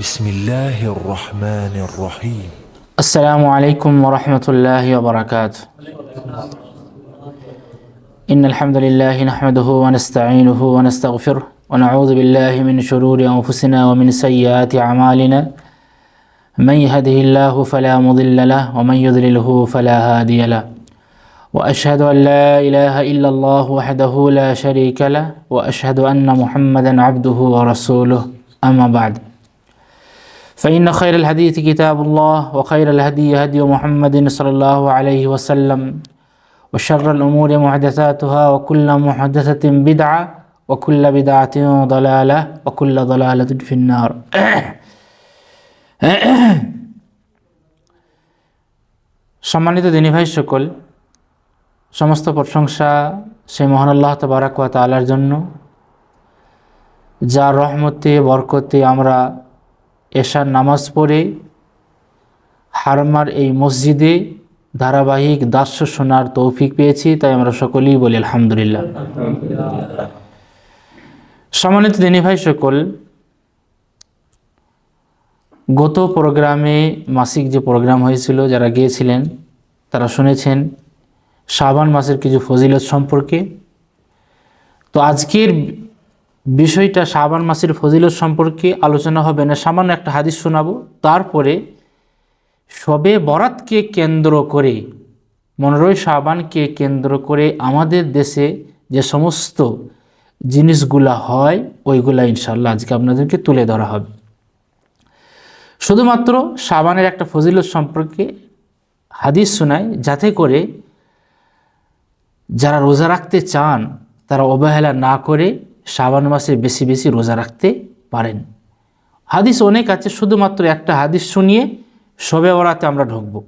بسم الله الرحمن الرحيم السلام عليكم ورحمة الله وبركاته إن الحمد لله نحمده ونستعينه ونستغفره ونعوذ بالله من شرور أنفسنا ومن سيئات أعمالنا من يهده الله فلا مضل له ومن يضلله فلا هادي له وأشهد أن لا إله إلا الله وحده لا شريك له وأشهد أن محمدا عبده ورسوله أما بعد فإن خير الحديث كتاب الله وخير الهدي هدي محمد صلى الله عليه وسلم وشر الأمور محدثاتها وكل محدثة بدعة وكل بدعة ضلالة وكل ضلالة في النار সম্মানিত দিনী ভাই সকল সমস্ত প্রশংসা সেই মহান আল্লাহ তবারাক ওয়া তাআলার জন্য যার রহমতে বরকতে আমরা এশার নামাজ পড়ে হারমার এই মসজিদে ধারাবাহিক দাস্য শোনার তৌফিক পেয়েছি, তাই আমরা সকলেই বলি আলহামদুলিল্লাহ। সম্মানিত দিনী ভাই সকল, গত প্রোগ্রামে মাসিক যে প্রোগ্রাম হয়েছিল, যারা গিয়েছিলেন, তারা শুনেছেন শাবান মাসের কিছু ফজিলত সম্পর্কে। তো আজকের বিষয়টা শাবান মাসের ফজিলত সম্পর্কে আলোচনা হবে না, সামান্য একটা হাদিস শোনাবো। তারপরে সবে বরাতকে কেন্দ্র করে মনোরয় শাবানকে কেন্দ্র করে আমাদের দেশে যে সমস্ত জিনিসগুলা হয়, ওইগুলা ইনশাল্লাহ আজকে আপনাদেরকে তুলে ধরা হবে। শুধুমাত্র সাবানের একটা ফজিলত সম্পর্কে হাদিস শোনায় যাতে করে যারা রোজা রাখতে চান, তারা অবহেলা না করে শ্রাবণ মাসে বেশি বেশি রোজা রাখতে পারেন। হাদিস অনেক আছে, শুধুমাত্র একটা হাদিস শুনিয়ে শবে ওরাতে আমরা ঢুকবো।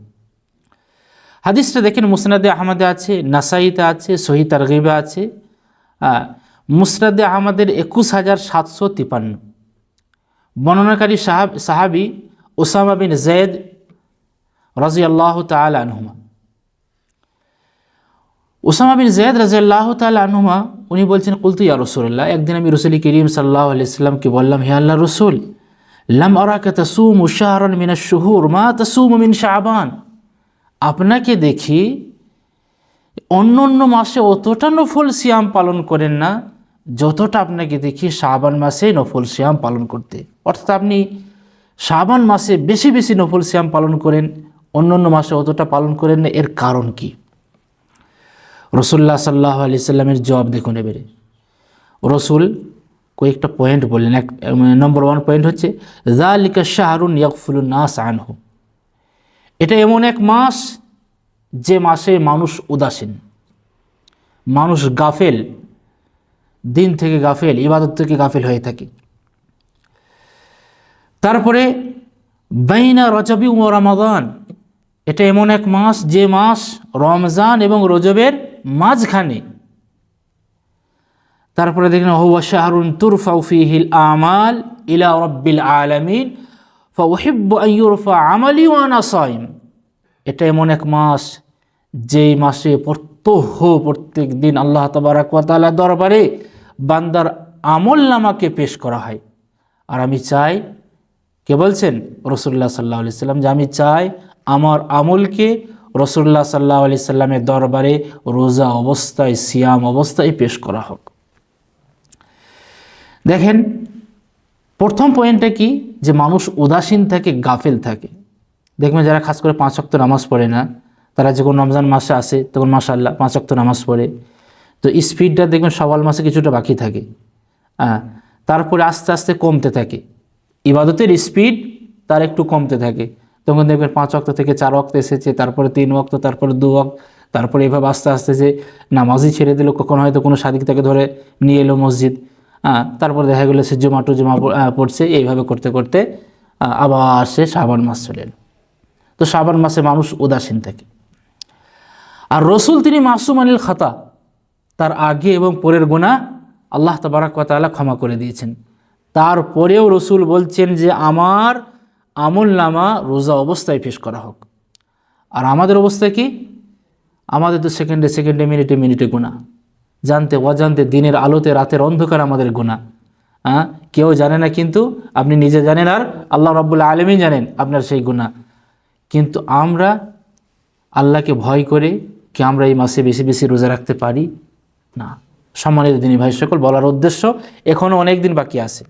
হাদিসটা দেখেন মুসনাদে আহমদে আছে, নাসাইতে আছে, সহি তারগিবে আছে। মুসনাদে আহমদের একুশ হাজার সাতশো তিপান্ন। বর্ণনাকারী সাহাব, সাহাবি ওসামা বিন জৈদ রাজি আল্লাহ তাল আনহুমা। ওসামা বিন রাজি আল্লাহ তাল আনহুমা, উনি বলছেন, কুলতু ইয়া রসুল্লাহ একদিন আমি রসুলি করিম সাল্লাহ আলাইসাল্লামকে বললাম, হে আল্লাহ রসুল, লাম আরাকা তাসুম শাহরন মিনা শুহুর, মা তাসুম মিন শাহবান আপনাকে দেখি, অন্য অন্য মাসে অতটা নফল সিয়াম পালন করেন না, যতটা আপনাকে দেখি শাবান মাসে নফল সিয়াম পালন করতে। অর্থাৎ আপনি শাবান মাসে বেশি বেশি নফল সিয়াম পালন করেন, অন্য অন্য মাসে অতটা পালন করেন না, এর কারণ কি? রসুল্লাহ সাল্লাহ আলি সাল্লামের জবাব দেখুন এবারে। রসুল কয়েকটা পয়েন্ট বললেন। এক নম্বর ওয়ান পয়েন্ট হচ্ছে জালিকা শাহরুন ইয়াকফুল নাস আনহু। এটা এমন এক মাস, যে মাসে মানুষ উদাসীন। মানুষ গাফেল, দিন থেকে গাফেল, ইবাদত থেকে গাফেল হয়ে থাকে। তারপরে, বাইনা রজবি ও রমাদান। এটা এমন এক মাস, যে মাস রমজান এবং রজবের মাঝখানে। তারপরে দেখেন হুয়া শাহরুন তুরফাউফিহিল আমাল ইলা রব্বিল আলমিন এটা এমন এক মাস, যেই মাসে প্রত্যহ, প্রত্যেক দিন আল্লাহ তবরাকালা দরবারে বান্দার আমল নামাকে পেশ করা হয়। আর আমি চাই, কে বলছেন? রসুল্লাহ সাল্লাহ সাল্লাম যে, আমি চাই আমার আমলকে রসুল্লাহ সাল্লাহ আলি সাল্লামের দরবারে রোজা অবস্থায়, সিয়াম অবস্থায় পেশ করা হোক। দেখেন, প্রথম পয়েন্টটা কি? যে মানুষ উদাসীন থাকে, গাফেল থাকে। দেখবেন যারা খাস করে পাঁচ অক্ত নামাজ পড়ে না, তারা যখন রমজান মাসে আসে, তখন মাসাল্লাহ পাঁচ অক্ত নামাজ পড়ে। তো স্পিডটা দেখবেন সওয়াল মাসে কিছুটা বাকি থাকে। হ্যাঁ তারপরে আস্তে আস্তে কমতে থাকে। ইবাদতের স্পিড তার একটু কমতে থাকে। তখন দেখবেন পাঁচ অক্ত থেকে চার অক্ত এসেছে, তারপরে তিন অক্ত তারপরে দু অক্ত তারপরে এভাবে আস্তে আস্তে যে নামাজই ছেড়ে দিল, কখন হয়তো কোনো সাদিক তাকে ধরে নিয়ে এলো মসজিদ। তারপরে দেখা গেলো সে জমা টু জমা পড়ছে, এইভাবে করতে করতে আবার সে শ্রাবণ মাস চলে এলো। তো শ্রাবণ মাসে মানুষ উদাসীন থাকে। আর রসুল তিনি মাসুম আনিল খাতা, তার আগে এবং পরের গোনা আল্লাহ তবরাকালা ক্ষমা করে দিয়েছেন। তারপরেও রসুল বলছেন যে, আমার আমল নামা রোজা অবস্থায় পেশ করা হোক। আর আমাদের অবস্থা কি? আমাদের তো সেকেন্ডে সেকেন্ডে মিনিটে মিনিটে গুণা জানতে অজান্তে দিনের আলোতে রাতের অন্ধকার আমাদের গুণা হ্যাঁ কেউ জানে না কিন্তু আপনি নিজে জানেন আর আল্লাহ রব্বুল্লা আলমী জানেন আপনার সেই গুণা কিন্তু আমরা আল্লাহকে ভয় করে কি আমরা এই মাসে বেশি বেশি রোজা রাখতে পারি? না। সম্মানিত দিনী ভাই সকল, বলার উদ্দেশ্য এখনও অনেক দিন বাকি আছে।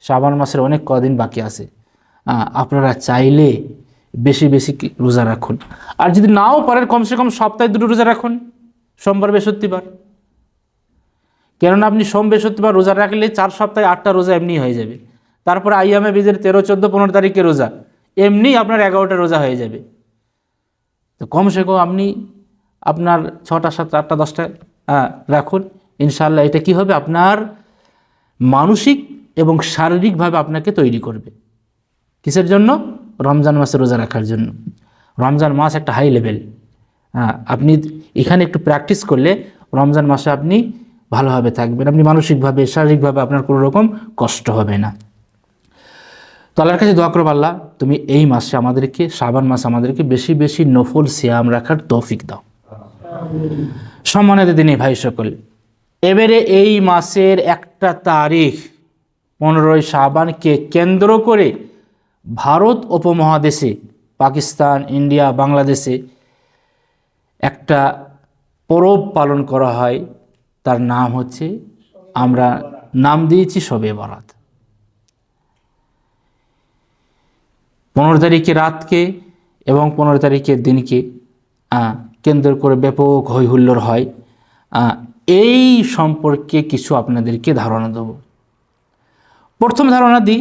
শ্রাবণ মাসের অনেক কদিন বাকি আছে। আপনারা চাইলে বেশি বেশি রোজা রাখুন। আর যদি নাও পারেন, কমসে কম সপ্তাহে দুটো রোজা রাখুন, সোমবার, বৃহস্পতিবার। কেননা আপনি সোম, বৃহস্পতিবার রোজা রাখলে চার সপ্তাহে আটটা রোজা এমনি হয়ে যাবে। তারপরে আইয়ামে বীজের তেরো, চোদ্দ, পনেরো তারিখে রোজা, এমনি আপনার এগারোটা রোজা হয়ে যাবে। তো কমসে কম আপনি আপনার ছটা, সাতটা, আটটা, দশটা রাখুন। ইনশাল্লাহ এটা কি হবে? আপনার মানসিক এবং শারীরিকভাবে আপনাকে তৈরি করবে। কিসের জন্য? রমজান মাসে রোজা রাখার জন্য। রমজান মাস একটা হাই লেভেল হ্যাঁ আপনি এখানে একটু প্র্যাকটিস করলে রমজান মাসে আপনি ভালোভাবে থাকবেন। আপনি মানসিকভাবে, শারীরিকভাবে আপনার কোনো রকম কষ্ট হবে না। তো আল্লাহর কাছে দোয়া করব আল্লাহ, তুমি এই মাসে আমাদেরকে শ্রাবণ মাসে আমাদেরকে বেশি বেশি নফল সিয়াম রাখার তৌফিক দাও। সম্মানিত দিনী ভাই সকল, এবারে এই মাসের একটা তারিখ, পনেরোই শ্রাবানকে কেন্দ্র করে ভারত উপমহাদেশে, পাকিস্তান, ইন্ডিয়া, বাংলাদেশে একটা পরব পালন করা হয়। তার নাম হচ্ছে, আমরা নাম দিয়েছি সবে বরাত। পনেরো তারিখে রাতকে এবং পনেরো তারিখের দিনকে কেন্দ্র করে ব্যাপক হৈহুল্লোড় হয়। এই সম্পর্কে কিছু আপনাদেরকে ধারণা দেব। প্রথম ধারণা দিই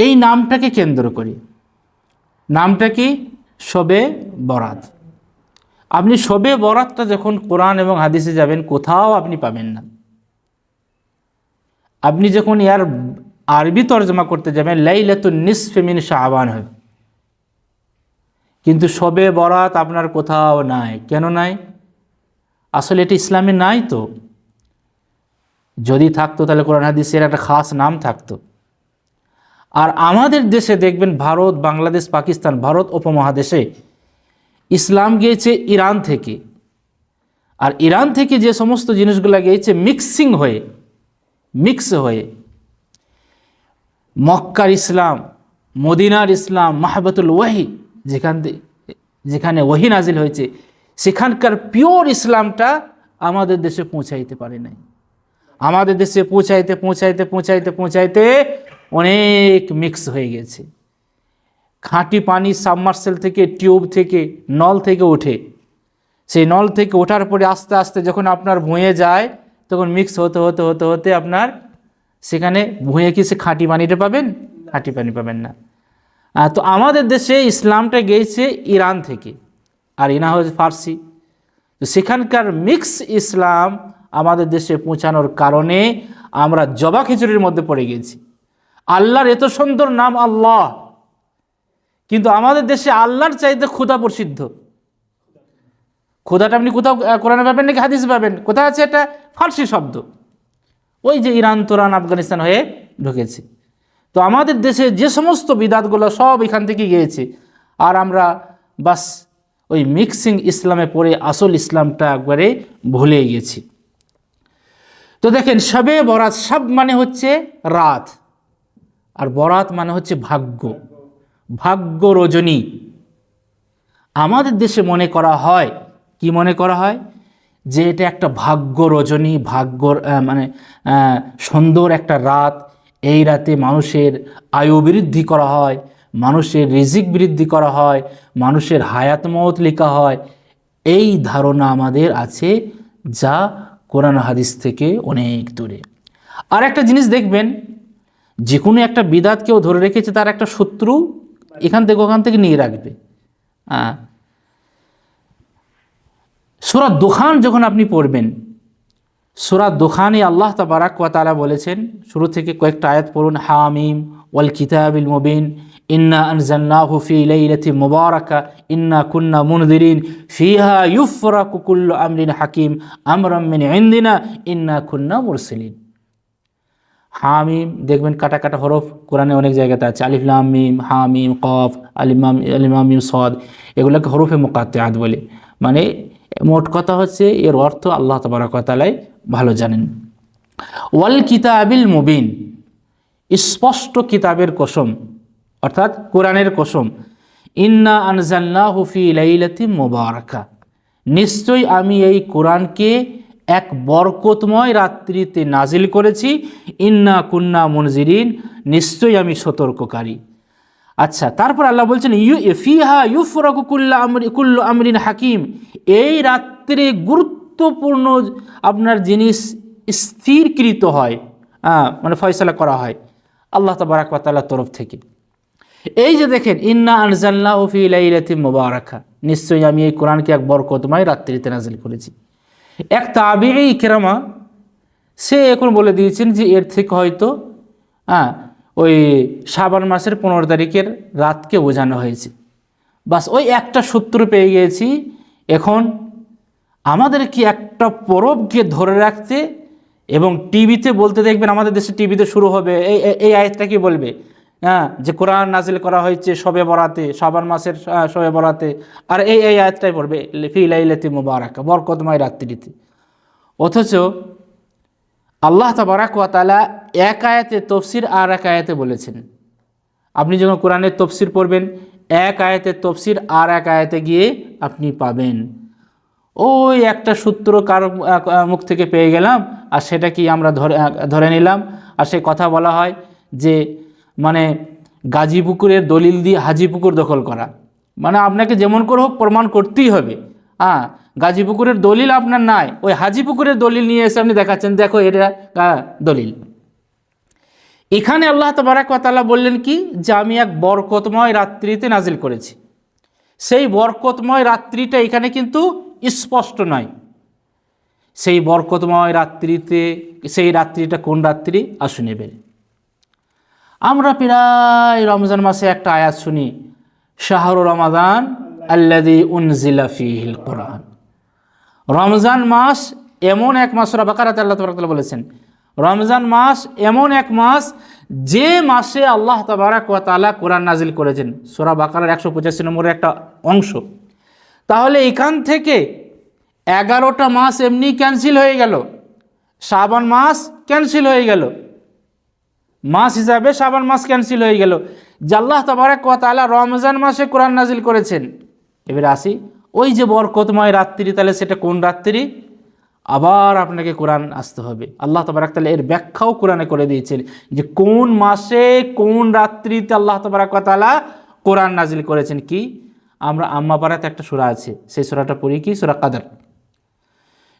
এই নামটাকে কেন্দ্র করি। নামটা কি? শবে বরাত। আপনি শবে বরাতটা যখন কোরআন এবং হাদিসে যাবেন, কোথাও আপনি পাবেন না। আপনি যখন ইয়ার আরবি তর্জমা করতে যাবেন লাইলাতু নিসফে মিন শাহবান হবে। কিন্তু শবে বরাত আপনার কোথাও নাই। কেন নাই? আসলে এটি ইসলামে নাই তো। যদি থাকতো তাহলে কোরআন হাদিসের একটা খাস নাম থাকতো। আর আমাদের দেশে দেখবেন ভারত, বাংলাদেশ, পাকিস্তান, ভারত উপমহাদেশে ইসলাম গিয়েছে ইরান থেকে। আর ইরান থেকে যে সমস্ত জিনিসগুলো গিয়েছে মিক্সিং হয়ে মিক্স হয়ে। মক্কার ইসলাম, মদিনার ইসলাম, মাহবতুল ওয়াহি যেখান যেখানে ওহি নাজিল হয়েছে, সেখানকার পিওর ইসলামটা আমাদের দেশে পৌঁছাইতে পারে নাই। আমাদের দেশে পৌঁছাইতে পৌঁছাইতে পৌঁছাইতে পৌঁছাইতে অনেক মিক্স হয়ে গেছে। খাঁটি পানি সাবমার্সেল থেকে টিউব থেকে, নল থেকে ওঠে। সেই নল থেকে ওঠার পরে আস্তে আস্তে যখন আপনার ভুঁয়ে যায়, তখন মিক্স হতে হতে হতে হতে আপনার সেখানে ভুঁয়ে কি সে খাঁটি পানিটা পাবেন? খাঁটি পানি পাবেন না। তো আমাদের দেশে ইসলামটা গিয়েছে ইরান থেকে, আর ইনা হচ্ছে ফার্সি। তো সেখানকার মিক্স ইসলাম আমাদের দেশে পৌঁছানোর কারণে আমরা জবা খিচুড়ির মধ্যে পড়ে গেছি। আল্লাহর এত সুন্দর নাম আল্লাহ। কিন্তু আমাদের দেশে আল্লাহর চাইতে ক্ষুধা প্রসিদ্ধ। ক্ষুধাটা আপনি কোথাও কোরআনে পাবেন নাকি হাদিস পাবেন? কোথায় আছে এটা? ফার্সি শব্দ। ওই যে ইরান, তোরান, আফগানিস্তান হয়ে ঢুকেছে। তো আমাদের দেশে যে সমস্ত বিদাতগুলো সব এখান থেকে গিয়েছে। আর আমরা বাস ওই মিক্সিং ইসলামে পড়ে আসল ইসলামটা একবারে ভুলে গেছি তো দেখেন, সবে বরাত, সব মানে হচ্ছে রাত। আর বরাত মানে হচ্ছে ভাগ্য। ভাগ্য রজনী। আমাদের দেশে মনে করা হয় কি মনে করা হয়? যে এটা একটা ভাগ্য রজনী ভাগ্যর আহ, মানে সুন্দর একটা রাত। এই রাতে মানুষের আয়ু বৃদ্ধি করা হয় মানুষের রিজিক বৃদ্ধি করা হয় মানুষের হায়াত মত লেখা হয়। এই ধারণা আমাদের আছে যা কোরআন হাদিস থেকে অনেক দূরে। আর একটা জিনিস দেখবেন যে কোনো একটা বিদাত কেউ ধরে রেখেছে, তার একটা শত্রু এখান থেকে ওখান থেকে নিয়ে রাখবে। হ্যাঁ সুরা দোকান যখন আপনি পড়বেন, সুরা দোকানে আল্লাহ তাবারাক তাআলা বলেছেন, শুরু থেকে কয়েকটা আয়াত পড়ুন, হামিম, ওয়াল কিতাবিল মুবিন, ইন্না আনজালনাহু ফি লাইলাতি মুবারাকা, ইন্না কুন্না মুনদিরিন, ফিহা ইউফরাকু কুল্লু আমরিন হাকিম, আমরাম মিন ইনদিনা, ইন্না কুন্না মুরসিলিন। হামিম দেখবেন কাটা কাটা হরফ কোরআনে অনেক জায়গাতে আছে। আলিফলাম মিম হামিম কফ আলিমাম আলিমাম মিম, সদ, এগুলোকে হরফে মোকাত্তাত বলে। মানে মোট কথা হচ্ছে এর অর্থ আল্লাহ তবরাকাতালাই ভালো জানেন। ওয়াল কিতাবিল মুবিন, স্পষ্ট কিতাবের কসম, অর্থাৎ কোরআনের কসম। ইন্না আনজাল্লাহু ফি লাইলাতি মোবারকা, নিশ্চয়ই আমি এই কোরআনকে এক বরকতময় রাত্রিতে নাজিল করেছি। ইন্না কুন্না মনজিরিন, নিশ্চয়ই আমি সতর্ককারী। আচ্ছা তারপর আল্লাহ বলছেন, ইউ, ফিহা ইউফরাকু কুল্লা আমরি, কুল্লু আমরিন হাকিম। এই রাত্রে গুরুত্বপূর্ণ আপনার জিনিস স্থিরকৃত হয়। হ্যাঁ মানে ফয়সলা করা হয় আল্লাহ তবারাক তাল্লার তরফ থেকে। এই যে দেখেন, ইন্না আনজাল্লাহ ফি লাইলাতি মুবারাকা। নিশ্চয়ই আমি এই কোরআনকে এক বরকতময় রাত্রিতে নাজিল করেছি। এক তাবিই কেরামা, সে এখন বলে দিয়েছেন যে এর থেকে হয়তো হ্যাঁ ওই শ্রাবণ মাসের পনেরো তারিখের রাতকে বোঝানো হয়েছে। বাস ওই একটা সূত্র পেয়ে গিয়েছি, এখন আমাদেরকে একটা পরবকে ধরে রাখতে এবং টিভিতে বলতে দেখবেন আমাদের দেশে টিভিতে শুরু হবে এই- এই আয়াতটা কি বলবে? হ্যাঁ যে কোরআন নাজিল করা হয়েছে সবে বরাতে শ্রাবণ মাসের সবে বরাতে, আর এই এই আয়াতটাই পড়বে ফি লাইলাতি মুবারাকা বরকতময় রাত্রিতে। অথচ আল্লাহ তাবারাক তাআলা এক আয়াতে তফসির আর এক আয়াতে বলেছেন। আপনি যখন কোরআনের তফসির পড়বেন, এক আয়াতের তফসির আর এক আয়াতে গিয়ে আপনি পাবেন। ওই একটা সূত্র কারও মুখ থেকে পেয়ে গেলাম, আর সেটা কি আমরা ধরে ধরে নিলাম, আর সে কথা বলা হয় যে মানে গাজীপুকুরের দলিল দিয়ে হাজিপুকুর দখল করা। মানে আপনাকে যেমন করে হোক প্রমাণ করতেই হবে। হ্যাঁ গাজীপুকুরের দলিল আপনার নাই। ওই হাজিপুকুরের দলিল নিয়ে এসে আপনি দেখাচ্ছেন, দেখো এটা দলিল। এখানে আল্লাহ তবারাকালা বললেন কি? যে আমি এক বরকতময় রাত্রিতে নাজিল করেছি। সেই বরকতময় রাত্রিটা এখানে কিন্তু স্পষ্ট নয়। সেই বরকতময় রাত্রিতে, সেই রাত্রিটা কোন রাত্রি? আসুন এবারে। আমরা প্রায় রমজান মাসে একটা আয়াত শুনি, শাহরু রমাদান আল্লাদি উনজিলা ফিহিল কোরআন। রমজান মাস এমন এক মাস, সুরা বাকারাতে আল্লাহ তবরাকাল্লাহ বলেছেন, রমজান মাস এমন এক মাস যে মাসে আল্লাহ তবারাক ওয়া তাআলা কোরআন নাজিল করেছেন। সোরা বাকারার একশো পঁচাশি নম্বরের একটা অংশ। তাহলে এখান থেকে এগারোটা মাস এমনি ক্যান্সেল হয়ে গেল, শ্রাবণ মাস ক্যান্সেল হয়ে গেল। মাস হিসাবে শ্রাবণ মাস ক্যান্সেল হয়ে গেল। তবারাক ওয়া তাআলা রমজান মাসে কোরআন নাজিল করেছেন। এবারে আসি, ওই যে বরকতময় রাত্রি, তাহলে সেটা কোন রাত্রি? আবার আপনাকে কোরআন আসতে হবে। আল্লাহ তবারাক তাহলে এর ব্যাখ্যাও কোরআনে করে দিয়েছেন যে কোন মাসে কোন রাত্রিতে আল্লাহ তবারাক তাআলা কোরআন নাজিল করেছেন কি? আমরা আম্মাপাড়াতে একটা সূরা আছে, সেই সূরাটা পড়ি কি? সুরা কাদর।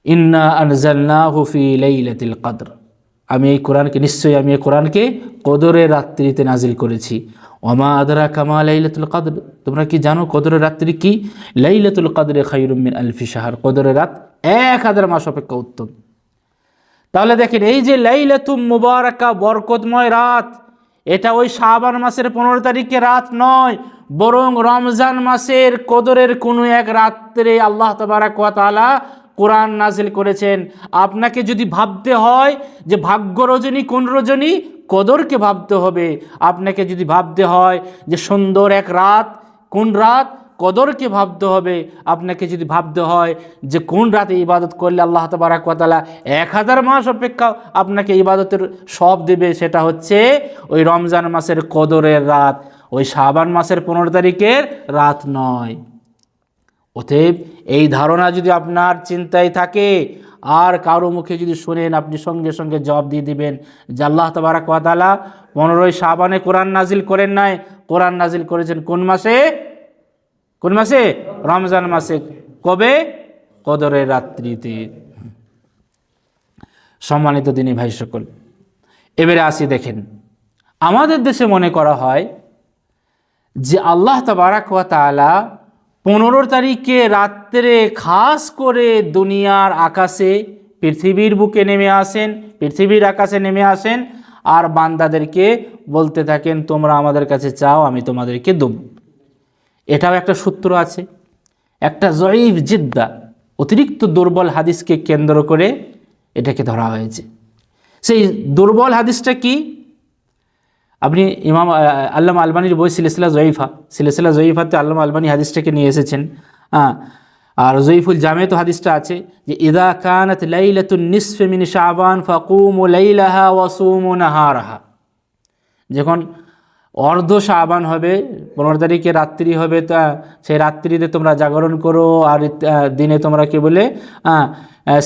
ইন্না আনজালনাহু ফি লাইলাতিল কদর। আমি এই কোরআনকে, নিশ্চয়ই আমি এই কোরআনকে কদরের রাত্রিতে নাজিল করেছি। ওমা আদরা কামা লাইলাতুল কদর। তোমরা কি জানো কদরের রাত্রি কি? লাইলাতুল কদরে খাইরুম মিন আলফি শাহর। কদরের রাত এক হাজার মাস অপেক্ষা উত্তম। তাহলে দেখেন, এই যে লাইলাতুম মুবারাকা, বরকতময় রাত, এটা ওই শাবান মাসের পনেরো তারিখে রাত নয়, বরং রমজান মাসের কদরের কোনো এক রাত্রে আল্লাহ তবারাক কোরআন নাজিল করেছেন। আপনাকে যদি ভাবতে হয় যে ভাগ্য রজনী, কোন রজনী? কদরকে ভাবতে হবে। আপনাকে যদি ভাবতে হয় যে সুন্দর এক রাত, কোন রাত? কদরকে ভাবতে হবে। আপনাকে যদি ভাবতে হয় যে কোন রাতে ইবাদত করলে আল্লাহ তবারাক ওয়া তাআলা এক হাজার মাস অপেক্ষা আপনাকে ইবাদতের সব দেবে, সেটা হচ্ছে ওই রমজান মাসের কদরের রাত। ওই শাবান মাসের পনেরো তারিখের রাত নয়। অতএব এই ধারণা যদি আপনার চিন্তায় থাকে, আর কারও মুখে যদি শোনেন, আপনি সঙ্গে সঙ্গে জবাব দিয়ে দিবেন যে আল্লাহ তবারাক ওয়া তাআলা পনেরোই সাবানে কোরআন নাজিল করেন নাই। কোরআন নাজিল করেছেন কোন মাসে? কোন মাসে? রমজান মাসে। কবে? কদরের রাত্রিতে। সম্মানিত দিনী ভাই সকল, এবারে আসি দেখেন, আমাদের দেশে মনে করা হয় যে আল্লাহ তবারাক তাআলা পনেরো তারিখে রাত্রে খাস করে দুনিয়ার আকাশে পৃথিবীর বুকে নেমে আসেন, পৃথিবীর আকাশে নেমে আসেন আর বান্দাদেরকে বলতে থাকেন, তোমরা আমাদের কাছে চাও, আমি তোমাদেরকে দেব। এটাও একটা সূত্র আছে। একটা জয়ীফ জিদ্দা, অতিরিক্ত দুর্বল হাদিসকে কেন্দ্র করে এটাকে ধরা হয়েছে। সেই দুর্বল হাদিসটা কি? আপনি ইমাম আহ, আল্লামা আলবানির বই সিলেসিলা জয়ীফা সিলেসিলা জয়ীফাতে আল্লামা আলবানি হাদিসটাকে নিয়ে এসেছেন। হ্যাঁ আর জয়ীফুল জামে তো হাদিসটা আছে যে ইদা কানাত লাইলাতুন নিসফে মিন শাবান ফাকুমু লাইলাহা ওয়াসুমু নাহারাহা। যখন অর্ধ শাবান হবে, পনেরো তারিখে রাত্রি হবে, তা সেই রাত্রিতে তোমরা জাগরণ করো আর দিনে তোমরা কি বলে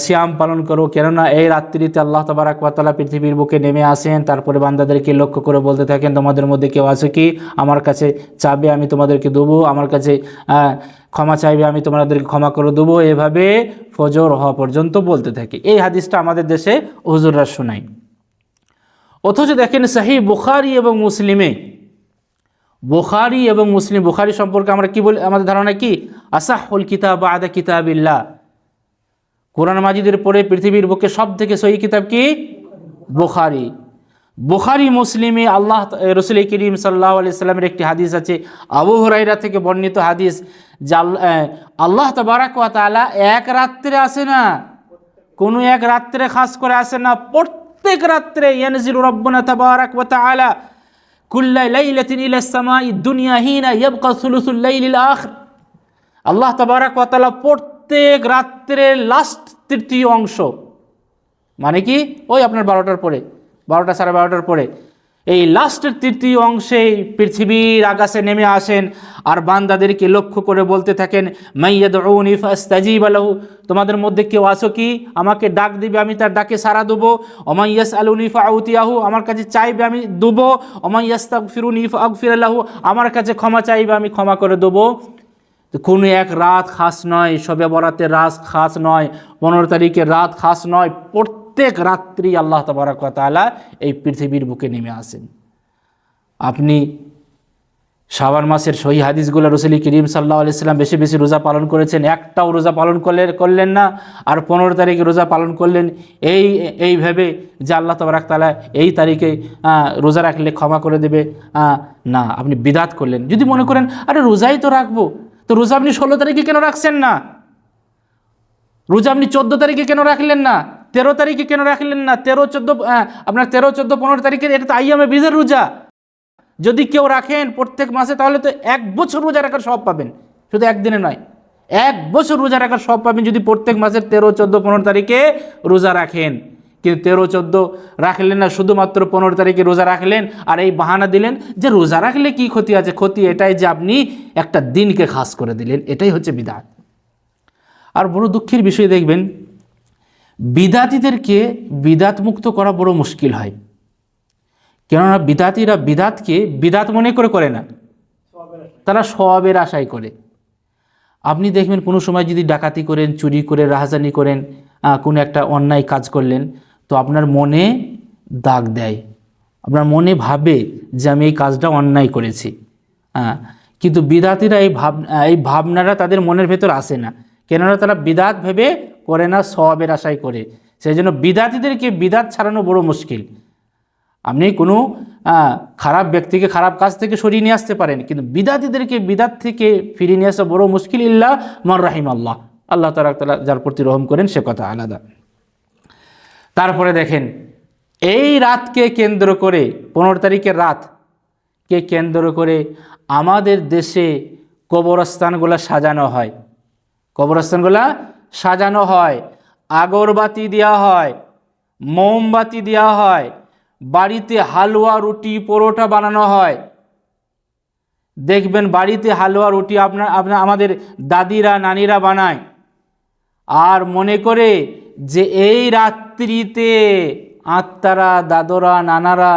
শ্যাম পালন করো। কেননা এই রাত্রিতে আল্লাহ তবারাক পৃথিবীর বুকে নেমে আসেন, তারপরে বান্দাদেরকে লক্ষ্য করে বলতে থাকেন, তোমাদের মধ্যে কেউ আছে কি? আমার কাছে চাবে আমি তোমাদেরকে দেবো, আমার কাছে ক্ষমা চাইবে আমি তোমাদেরকে ক্ষমা করে দেবো। এভাবে ফজর হওয়া পর্যন্ত বলতে থাকি। এই হাদিসটা আমাদের দেশে হুজুররা শোনায়। অথচ দেখেন সাহি বুখারি এবং মুসলিমে বুখারি এবং মুসলিম বুখারি সম্পর্কে আমরা কি বলি আমাদের ধারণা কি? আসাহুল কিতাব আদা কিতাবিল্লাহ। কোরআন মাজিদের পরে পৃথিবীর বুকে সব থেকে সহি কিতাব কি? বুখারি। বুখারি মুসলিমে আল্লাহ রসুল করিম সাল্লাহ আলাইস্লামের একটি হাদিস আছে আবু হরাইরা থেকে বর্ণিত হাদিস আহ, আল্লাহ তবারাক তাআলা এক রাত্রে আসে না কোনো এক রাত্রে খাস করে আসে না প্রত্যেক রাত্রে ইয়ানজিল রব্বনা তাবারাক ওয়া তাআলা কুল্লা লাইলাতিন ইলা সামাই দুনিয়া হিনা ইয়াবকা সুলুসুল লাইলিল আখির। আল্লাহ তাবারাক ওয়া তাআলা প্রত্যেক রাত্রে লাস্ট তৃতীয় অংশ। মানে কি? ওই আপনার বারোটার পরে। বারোটা সাড়ে বারোটার পরে। এই লাস্টের তৃতীয় অংশে পৃথিবীর আকাশে নেমে আসেন আর বান্দাদেরকে লক্ষ্য করে বলতে থাকেন মাইয়াদউনি ফাস্তাজিব আলাহু তোমাদের মধ্যে কেউ আসো কি? আমাকে ডাক দিবে, আমি তার ডাকে সারা দেবো। অমাইয়াস আলুনি ফাউতিয়াহু, আমার কাছে চাইবে, আমি দেবো। অমাইয়াস তাগফিরুনি ফাগফির আলাহু আমার কাছে ক্ষমা চাইবে, আমি ক্ষমা করে দেবো। কোনো এক রাত খাস নয়, সবে বরাতের রাত খাস নয়, পনেরো তারিখের রাত খাস নয়, প্রত্যেক রাত্রি আল্লাহ তালা এই পৃথিবীর বুকে নেমে আসেন। আপনি শাবান মাসের সহি হাদিসগুলো রসুলি করিম সাল্লাহ আলাইসাল্লাম বেশি বেশি রোজা পালন করেছেন, একটাও রোজা পালন করলেন করলেন না, আর পনেরো তারিখে রোজা পালন করলেন। এই এই ভেবে যে আল্লাহ তবরাক তালা এই তারিখে রোজা রাখলে ক্ষমা করে দেবে না, আপনি বিদাত করলেন। যদি মনে করেন, আরে রোজাই তো রাখব, তো রোজা আপনি ষোলো তারিখে কেন রাখছেন না? রোজা আপনি চোদ্দ তারিখে কেন রাখলেন না? তেরো তারিখে কেন রাখলেন না? তেরো, চোদ্দ আপনার তেরো, চোদ্দ, পনেরো তারিখের এটা তো আইয়ামে বীজের রোজা। যদি কেউ রাখেন প্রত্যেক মাসে, তাহলে তো এক বছর রোজা রাখার সব পাবেন। শুধু একদিনে নয়। এক বছর রোজা রাখার সব পাবেন যদি প্রত্যেক মাসের তেরো, চোদ্দ, পনেরো তারিখে রোজা রাখেন। কিন্তু তেরো, চোদ্দ রাখলেন না, শুধুমাত্র পনেরো তারিখে রোজা রাখলেন আর এই বাহানা দিলেন যে রোজা রাখলে কি ক্ষতি আছে? ক্ষতি এটাই যে আপনি একটা দিনকে খাস করে দিলেন, এটাই হচ্ছে বিদাত। আর বড় দুঃখের বিষয় দেখবেন বিদাতিদেরকে বিদাত মুক্ত করা বড় মুশকিল হয়। কেননা বিদাতিরা বিদাতকে বিদাত মনে করে করে না। তারা সবের আশাই করে। আপনি দেখবেন কোনো সময় যদি ডাকাতি করেন, চুরি করে রাহাজানি করেন কোনো একটা অন্যায় কাজ করলেন, তো আপনার মনে দাগ দেয়। আপনার মনে ভাবে যে আমি এই কাজটা অন্যায় করেছি। হ্যাঁ কিন্তু বিদাতিরা এই ভাব এই ভাবনাটা তাদের মনের ভেতর আসে না। কেননা তারা বিদাত ভেবে করে না সবের আশায় করে। সেই জন্য বিদাতিদেরকে বিদাত ছাড়ানো বড় মুশকিল। আপনি কোনো খারাপ ব্যক্তিকে খারাপ কাজ থেকে সরিয়ে নিয়ে আসতে পারেন, কিন্তু বিদাতিদেরকে বিদাত থেকে ফিরিয়ে নিয়ে আসা বড় মুশকিল ইল্লা মর রাহিম আল্লাহ। আল্লাহ তালা তালা যার প্রতি রহম করেন, সে কথা আলাদা। তারপরে দেখেন, এই রাতকে কেন্দ্র করে, পনেরো তারিখের রাতকে কেন্দ্র করে আমাদের দেশে কবরস্থানগুলো সাজানো হয়। কবরস্থানগুলা সাজানো হয়। আগরবাতি দেওয়া হয়, মোমবাতি দেওয়া হয়, বাড়িতে হালুয়া, রুটি, পরোটা বানানো হয়। দেখবেন বাড়িতে হালুয়া, রুটি আপনার আপনার, আমাদের দাদিরা, নানিরা বানায়। আর মনে করে যে এই রাত্রিতে আত্মারা, দাদরা, নানারা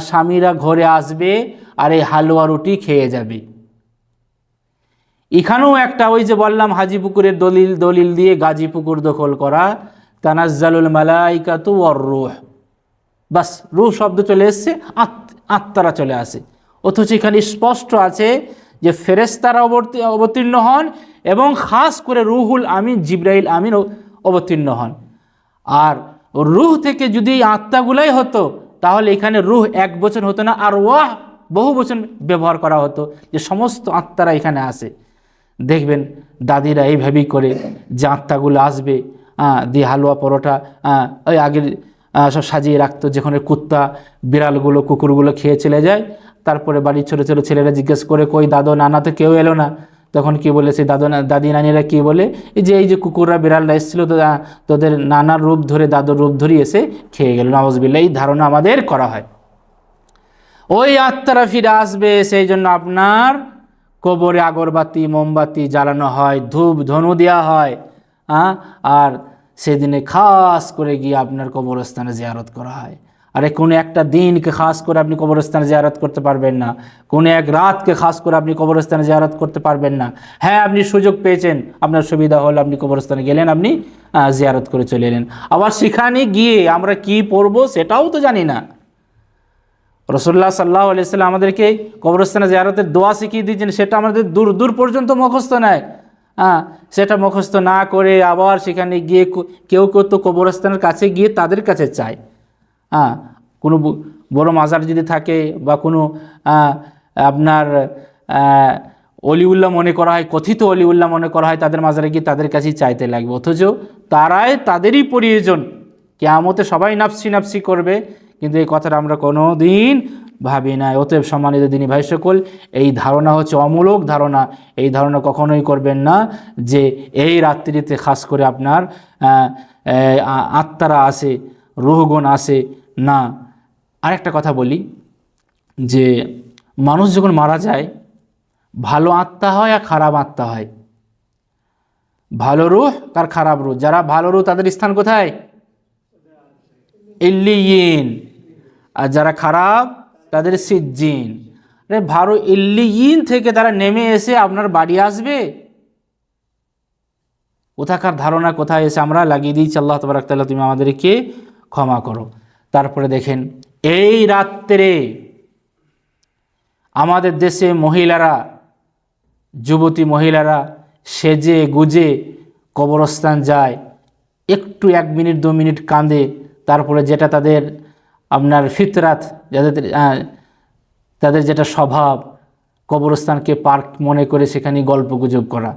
স্বামীরা ঘরে আসবে আর এই হালুয়া, রুটি খেয়ে যাবে। এখানেও একটা ওই যে বললাম হাজিপুকুরের দলিল দলিল দিয়ে গাজীপুকুর দখল করা। তানাজ্জালুল মালাইকাতু ওয়ার রুহ। বাস, রুহ শব্দ চলে এসছে, আত- আত্মারা চলে আসে। অথচ এখানে স্পষ্ট আছে যে ফেরেস্তারা অবতীর্ণ হন এবং খাস করে রুহুল আমিন, জিব্রাইল আমিন অবতীর্ণ হন। আর রুহ থেকে যদি আত্মাগুলাই হতো, তাহলে এখানে রুহ এক বচন হতো না, আর ওয়াহ বহু বচন ব্যবহার করা হতো। যে সমস্ত আত্মারা এখানে আসে। দেখবেন দাদিরা এইভাবেই করে, যে আত্মাগুলো আসবে দিয়ে হালুয়া পরোটা ওই আগের সব সাজিয়ে রাখতো, যেখানে কুত্তা, বিড়ালগুলো, কুকুরগুলো খেয়ে চলে যায়। তারপরে বাড়ির ছোটো ছোটো ছেলেরা জিজ্ঞেস করে, কই দাদু, নানা তো কেউ এলো না? তখন কি বলে সেই দাদু দাদি নানিরা কি বলে, এই যে এই যে কুকুররা, বিড়ালরা এসেছিল, তো তোদের নানার রূপ ধরে, দাদুর রূপ ধরে এসে খেয়ে গেল। নওয়াজবিল্লা এই ধারণা আমাদের করা হয়। ওই আত্মারা ফিরে আসবে, সেই জন্য আপনার কবরে আগরবাতি, মোমবাতি জ্বালানো হয়, ধূপ, ধনু দেওয়া হয় হ্যাঁ আর সেদিনে খাস করে গিয়ে আপনার কবরস্থানে জিয়ারত করা হয়। আরে কোনো একটা দিনকে খাস করে আপনি কবরস্থানে জিয়ারত করতে পারবেন না। কোনো এক রাতকে খাস করে আপনি কবরস্থানে জিয়ারত করতে পারবেন না। হ্যাঁ আপনি সুযোগ পেয়েছেন, আপনার সুবিধা হল আপনি কবরস্থানে গেলেন, আপনি জিয়ারত করে চলে এলেন। আবার সেখানে গিয়ে আমরা কি পড়ব সেটাও তো জানি না। রসুল্লাহ সাল্লাহ আলিয়াল্লাম আমাদেরকে কবরস্থানে জিয়ারতের দোয়া শিখিয়ে দিয়েছেন, সেটা আমাদের দূর দূর পর্যন্ত মুখস্থ নেয় হ্যাঁ সেটা মুখস্থ না করে আবার সেখানে গিয়ে কেউ কেউ তো কবরস্থানের কাছে গিয়ে তাদের কাছে চায়। হ্যাঁ কোনো বড় মাজার যদি থাকে বা কোনো আপনার অলিউল্লাহ মনে করা হয়, কথিত অলিউল্লাহ মনে করা হয়, তাদের মাজারে গিয়ে তাদের কাছেই চাইতে লাগবে। অথচ তারাই তাদেরই প্রয়োজন। কেয়ামতে সবাই নাফসি নাফসি করবে। কিন্তু এই কথাটা আমরা কোনো দিন ভাবি না অতএব সম্মানিত দিনী ভাই সকল, এই ধারণা হচ্ছে অমূলক ধারণা। এই ধারণা কখনোই করবেন না যে এই রাত্রিতে খাস করে আপনার আত্মারা আসে রুহগুণ আসে না, আরেকটা কথা বলি যে মানুষ যখন মারা যায়, ভালো আত্মা হয় আর খারাপ আত্মা হয়। ভালো রুহ আর খারাপ রুহ? যারা ভালো রুহ তাদের স্থান কোথায়? ইল্লিয়িন। আর যারা খারাপ, তাদের সিজ্জিন। আরে ভালো ইল্লিয়িন থেকে তারা নেমে এসে আপনার বাড়ি আসবে? কোথাকার ধারণা, কোথায় এসে আমরা লাগিয়ে দিয়েছি? আল্লাহ তবরাক তাল্লাহ তুমি আমাদেরকে ক্ষমা করো। তারপরে দেখেন, এই রাত্রে আমাদের দেশে মহিলারা, যুবতী মহিলারা সেজে গুজে কবরস্থান যায়, একটু এক মিনিট, দু মিনিট কাঁদে। তারপরে যেটা তাদের আপনার ফিতরাত, যাদের তাদের যেটা স্বভাব, কবরস্থানকে পার্ক মনে করে সেখানে গল্প গুজব করা।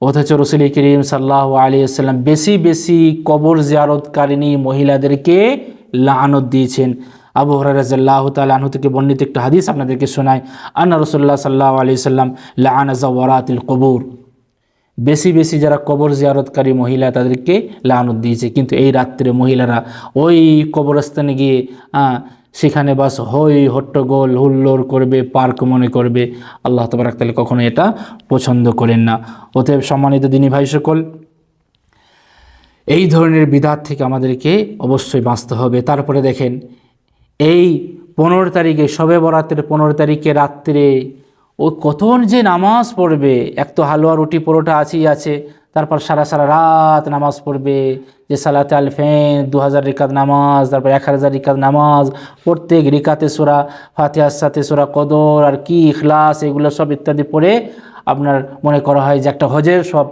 অথচ রসুল করিম সাল্লাহ আলী আসসালাম বেশি বেশি কবর জিয়ারতকারিনী মহিলাদেরকে লানত দিয়েছেন। আবু হরারাজ্লাহ তাল থেকে বর্ণিত একটা হাদিস আপনাদেরকে শোনায় আন্না রসুল্লাহ সাল্লাহ আলী সাল্লাম লানাজা ওয়ারাতিল কবর। বেশি বেশি যারা কবর জিয়ারতকারী মহিলা তাদেরকে লানত দিয়েছে। কিন্তু এই রাত্রে মহিলারা ওই কবরস্থানে গিয়ে সেখানে বাস হই হট্টগোল হুল্লোড় করবে, পার্ক মনে করবে। আল্লাহ তবরাক তাহলে কখনো এটা পছন্দ করেন না। অতএব সম্মানিত দিনী ভাই সকল, এই ধরনের বিধাত থেকে আমাদেরকে অবশ্যই বাঁচতে হবে। তারপরে দেখেন, এই পনেরো তারিখে সবে বরাতের পনেরো তারিখে রাত্রে ও কখন যে নামাজ পড়বে, এক তো হালুয়া, রুটি, পরোটা আছেই আছে, তারপর সারা সারা রাত নামাজ পড়বে, যে সালাতে আল ফেন দু হাজার রিকাত নামাজ, তারপর এক হাজার রিকাত নামাজ, প্রত্যেক রিকাতে সোরা ফাতিহার সাথে সোরা কদর আর কি, ইখলাস, এগুলো সব ইত্যাদি পড়ে আপনার মনে করা হয় যে একটা হজের সব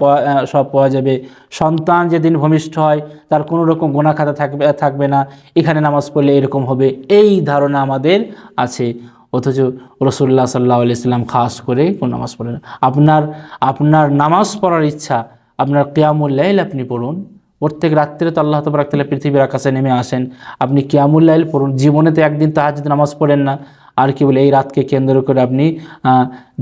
সব পাওয়া যাবে। সন্তান যেদিন ভূমিষ্ঠ হয়, তার কোনো রকম গোনা খাতা থাকবে থাকবে না, এখানে নামাজ পড়লে এরকম হবে। এই ধারণা আমাদের আছে। অথচ রসুল্লাহ সাল্লাহ আলাইসাল্লাম খাস করে কোন নামাজ পড়ে না। আপনার আপনার নামাজ পড়ার ইচ্ছা, আপনার কেয়ামুল্লাইল আপনি পড়ুন। প্রত্যেক রাত্রে তো আল্লাহ তবরাক তালা পৃথিবীর আকাশে নেমে আসেন। আপনি কিয়ামুল্লাইল পড়ুন। জীবনে তো একদিন তাহাজুদ নামাজ পড়েন না। আর কি বলে, এই রাতকে কেন্দ্র করে আপনি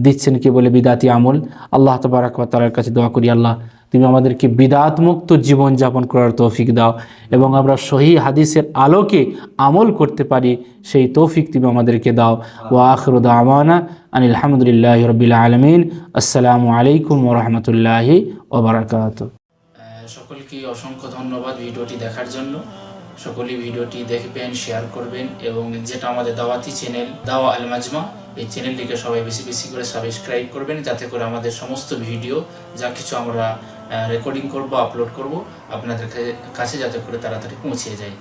দিচ্ছেন কি বলে, বিদাতি আমল। আল্লাহ তবরাক তালার কাছে দোয়া করি, আল্লাহ তুমি আমাদেরকে বিদাতমুক্ত জীবনযাপন করার তৌফিক দাও এবং আমরা সহি হাদিসের আলোকে আমল করতে পারি, সেই তৌফিক তুমি আমাদেরকে দাও। ও আখরুদ আমানা আনিল আলহামদুলিল্লাহ রবিল আলমিন। আসসালামু আলাইকুম ওরহমতুল্লাহি ওবরাকাত সকলকে অসংখ্য ধন্যবাদ ভিডিওটি দেখার জন্য। সকলেই ভিডিওটি দেখবেন শেয়ার করবেন এবং যেটা আমাদের দাওয়াতি চ্যানেল দাওয়া আল মাজমা, এই চ্যানেলটিকে সবাই বেশি বেশি করে সাবস্ক্রাইব করবেন, যাতে করে আমাদের সমস্ত ভিডিও, যা কিছু আমরা রেকর্ডিং করব আপলোড করব আপনাদের কাছে যাতে করে তাড়াতাড়ি পৌঁছে যায়।